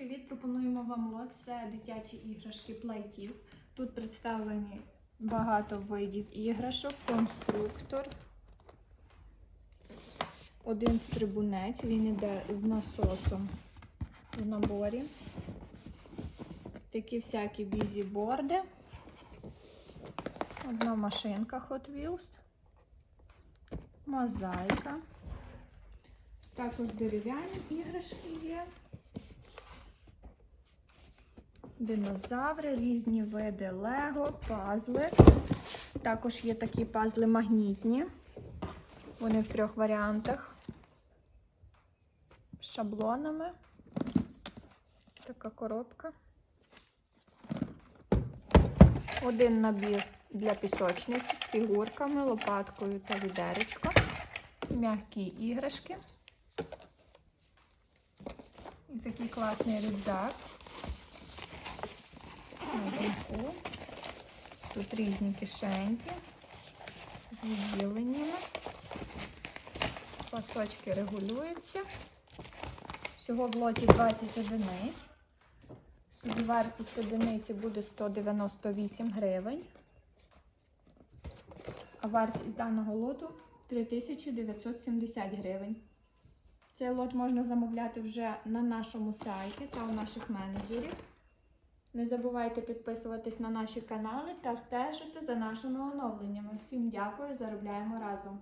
привіт! Пропонуємо вам лот. Це дитячі іграшки плейтів. Тут представлені багато видів іграшок, конструктор. Один стрибунець, він іде з насосом в наборі. Такі всякі бізіборди. Одна машинка Hot Wheels. Мозаїка. Також дерев'яні іграшки є. Динозаври, різні види лего, пазли. Також є такі пазли магнітні. Вони в трьох варіантах. З шаблонами. Така коробка. Один набір для пісочниці з фігурками, лопаткою та відеречко. М'які іграшки. І такий класний рюкзак. На. Тут різні кишеньки з відділеннями. Пасочки регулюються. Всього в лоті 20 одиниць. Собівартість одиниці буде 198 гривень. А вартість даного лоту 3970 гривень. Цей лот можна замовляти вже на нашому сайті та у наших менеджерів. Не забувайте підписуватись на наші канали та стежити за нашими оновленнями. Всім дякую, заробляємо разом!